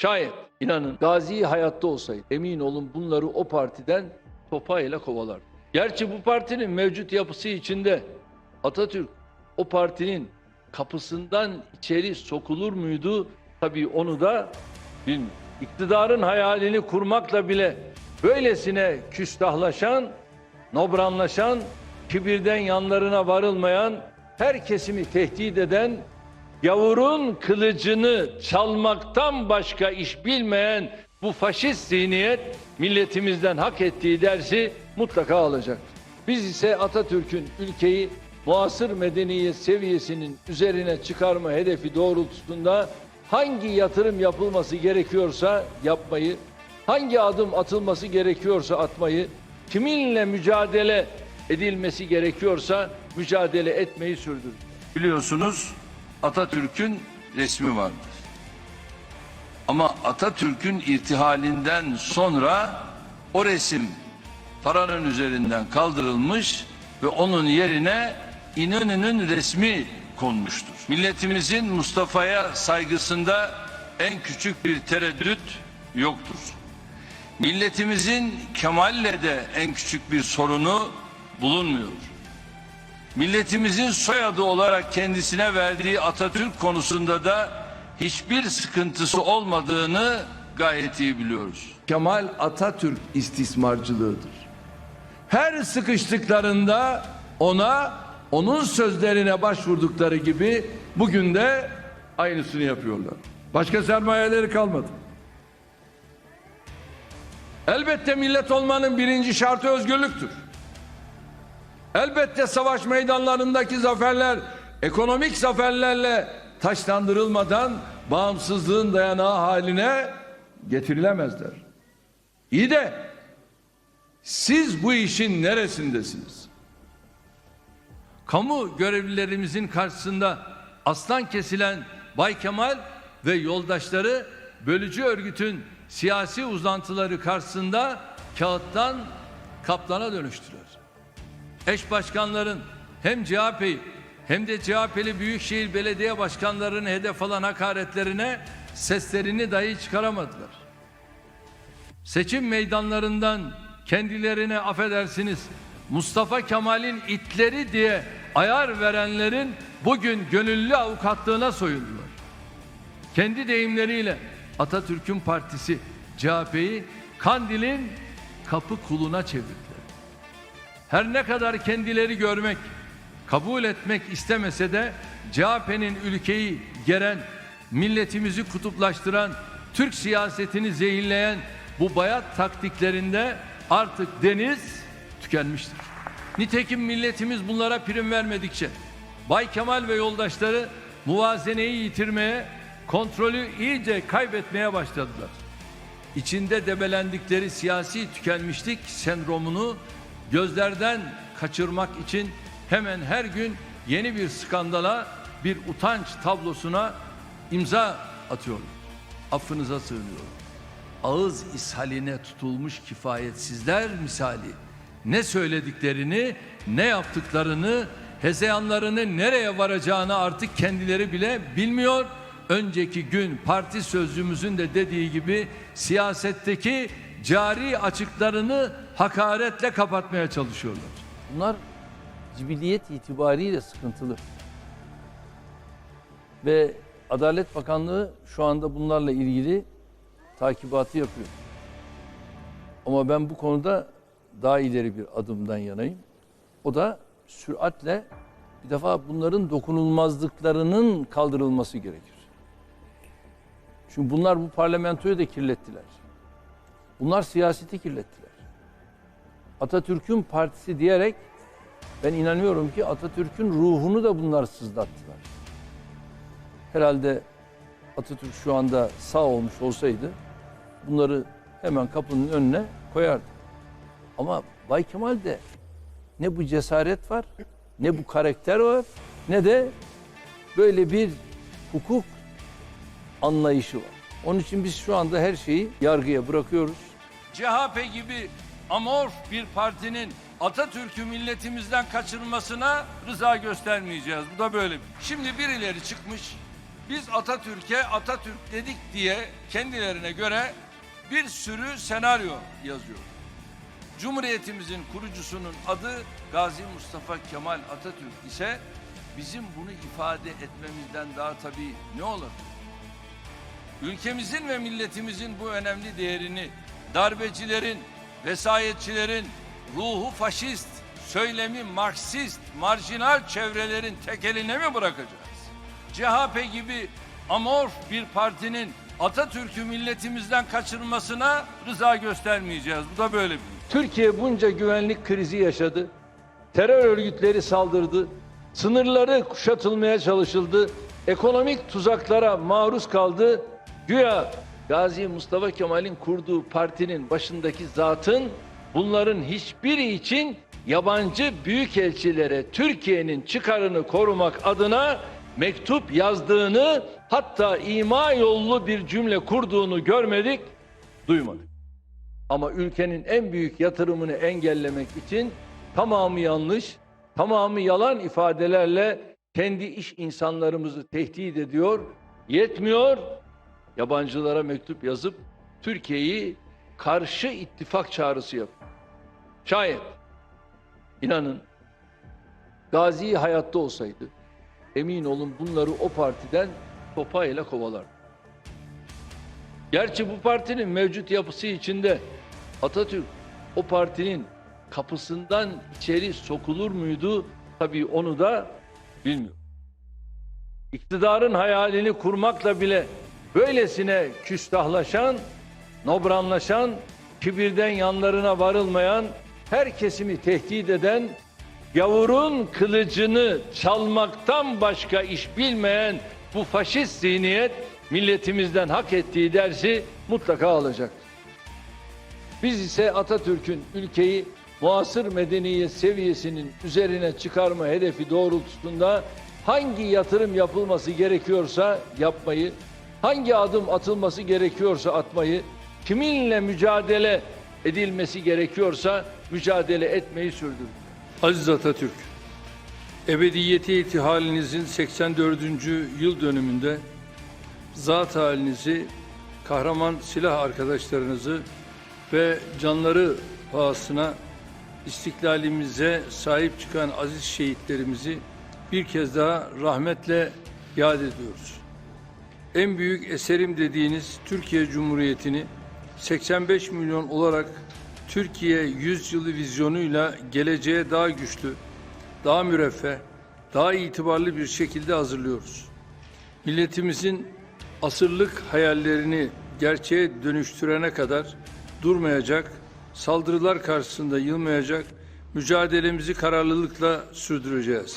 Şayet inanın Gazi hayatta olsaydı emin olun bunları o partiden topayla kovalar. Gerçi bu partinin mevcut yapısı içinde Atatürk o partinin kapısından içeri sokulur muydu? Tabii onu da bilmiyorum. İktidarın hayalini kurmakla bile böylesine küstahlaşan, nobranlaşan, kibirden yanlarına varılmayan, her kesimi tehdit eden, gavurun kılıcını çalmaktan başka iş bilmeyen bu faşist zihniyet milletimizden hak ettiği dersi mutlaka alacak. Biz ise Atatürk'ün ülkeyi muasır medeniyet seviyesinin üzerine çıkarma hedefi doğrultusunda hangi yatırım yapılması gerekiyorsa yapmayı, hangi adım atılması gerekiyorsa atmayı, kiminle mücadele edilmesi gerekiyorsa mücadele etmeyi sürdürür. Biliyorsunuz Atatürk'ün resmi vardır. Ama Atatürk'ün irtihalinden sonra o resim paranın üzerinden kaldırılmış ve onun yerine İnönü'nün resmi konmuştur. Milletimizin Mustafa'ya saygısında en küçük bir tereddüt yoktur. Milletimizin Kemal'le de en küçük bir sorunu bulunmuyor. Milletimizin soyadı olarak kendisine verdiği Atatürk konusunda da hiçbir sıkıntısı olmadığını gayet iyi biliyoruz. Kemal Atatürk istismarcılığıdır. Her sıkıştıklarında ona onun sözlerine başvurdukları gibi bugün de aynısını yapıyorlar. Başka sermayeleri kalmadı. Elbette millet olmanın birinci şartı özgürlüktür. Elbette savaş meydanlarındaki zaferler ekonomik zaferlerle taşlandırılmadan bağımsızlığın dayanağı haline getirilemezler. İyi de siz bu işin neresindesiniz? Kamu görevlilerimizin karşısında aslan kesilen Bay Kemal ve yoldaşları bölücü örgütün siyasi uzantıları karşısında kağıttan kaplana dönüştüler. Eş başkanların hem CHP'yi hem de CHP'li Büyükşehir Belediye Başkanlarını hedef alan hakaretlerine seslerini dahi çıkaramadılar. Seçim meydanlarından kendilerine affedersiniz Mustafa Kemal'in itleri diye ayar verenlerin bugün gönüllü avukatlığına soyuldular. Kendi deyimleriyle Atatürk'ün partisi CHP'yi Kandil'in kapı kuluna çevirdiler. Her ne kadar kendileri görmek, kabul etmek istemese de CHP'nin ülkeyi geren, milletimizi kutuplaştıran, Türk siyasetini zehirleyen bu bayat taktiklerinde artık deniz tükenmiştir. Nitekim milletimiz bunlara prim vermedikçe Bay Kemal ve yoldaşları muvazeneyi yitirmeye, kontrolü iyice kaybetmeye başladılar. İçinde debelendikleri siyasi tükenmişlik sendromunu gözlerden kaçırmak için hemen her gün yeni bir skandala, bir utanç tablosuna imza atıyorlar. Affınıza sığınıyorum. Ağız ishaline tutulmuş kifayetsizler misali ne söylediklerini, ne yaptıklarını, hezeyanlarını nereye varacağını artık kendileri bile bilmiyor. Önceki gün parti sözcümüzün de dediği gibi siyasetteki cari açıklarını hakaretle kapatmaya çalışıyorlar. Bunlar cibiliyet itibariyle sıkıntılı. Ve Adalet Bakanlığı şu anda bunlarla ilgili takibatı yapıyor. Ama ben bu konuda daha ileri bir adımdan yanayım. O da süratle bir defa bunların dokunulmazlıklarının kaldırılması gerekir. Çünkü bunlar bu parlamentoyu da kirlettiler. Bunlar siyaseti kirlettiler. Atatürk'ün partisi diyerek ben inanıyorum ki Atatürk'ün ruhunu da bunlar sızlattılar. Herhalde Atatürk şu anda sağ olmuş olsaydı bunları hemen kapının önüne koyardı. Ama Bay Kemal'de ne bu cesaret var, ne bu karakter var, ne de böyle bir hukuk anlayışı var. Onun için biz şu anda her şeyi yargıya bırakıyoruz. CHP gibi amorf bir partinin Atatürk'ü milletimizden kaçırmasına rıza göstermeyeceğiz. Bu da böyle. Şimdi birileri çıkmış Biz Atatürk'e Atatürk dedik diye kendilerine göre bir sürü senaryo yazıyor. Cumhuriyetimizin kurucusunun adı Gazi Mustafa Kemal Atatürk ise bizim bunu ifade etmemizden daha tabii ne olur? Ülkemizin ve milletimizin bu önemli değerini darbecilerin, vesayetçilerin, ruhu faşist, söylemi Marksist, marjinal çevrelerin tek eline mi bırakacağız? CHP gibi amorf bir partinin Atatürk'ü milletimizden kaçırmasına rıza göstermeyeceğiz. Bu da böyle bir. Türkiye bunca güvenlik krizi yaşadı. Terör örgütleri saldırdı. Sınırları kuşatılmaya çalışıldı. Ekonomik tuzaklara maruz kaldı. Güya Gazi Mustafa Kemal'in kurduğu partinin başındaki zatın bunların hiçbiri için yabancı büyükelçilere Türkiye'nin çıkarını korumak adına mektup yazdığını hatta ima yollu bir cümle kurduğunu görmedik, duymadık. Ama ülkenin en büyük yatırımını engellemek için tamamı yanlış, tamamı yalan ifadelerle kendi iş insanlarımızı tehdit ediyor. Yetmiyor, yabancılara mektup yazıp Türkiye'yi karşı ittifak çağrısı yapıyor. Şayet, inanın, Gazi hayatta olsaydı, emin olun bunları o partiden topayla kovalar. Gerçi bu partinin mevcut yapısı içinde Atatürk o partinin kapısından içeri sokulur muydu? Tabii onu da bilmiyor. İktidarın hayalini kurmakla bile böylesine küstahlaşan, nobranlaşan, kibirden yanlarına varılmayan, her kesimi tehdit eden, gavurun kılıcını çalmaktan başka iş bilmeyen bu faşist zihniyet milletimizden hak ettiği dersi mutlaka alacak. Biz ise Atatürk'ün ülkeyi muasır medeniyet seviyesinin üzerine çıkarma hedefi doğrultusunda hangi yatırım yapılması gerekiyorsa yapmayı, hangi adım atılması gerekiyorsa atmayı, kiminle mücadele edilmesi gerekiyorsa mücadele etmeyi sürdürür. Aziz Atatürk, ebediyeti itihalinizin 84. yıl dönümünde zat halinizi, kahraman silah arkadaşlarınızı ve canları pahasına istiklalimize sahip çıkan aziz şehitlerimizi bir kez daha rahmetle yad ediyoruz. En büyük eserim dediğiniz Türkiye Cumhuriyeti'ni 85 milyon olarak Türkiye 100 yılı vizyonuyla geleceğe daha güçlü, daha müreffeh, daha itibarlı bir şekilde hazırlıyoruz. Milletimizin asırlık hayallerini gerçeğe dönüştürene kadar durmayacak, saldırılar karşısında yılmayacak, mücadelemizi kararlılıkla sürdüreceğiz.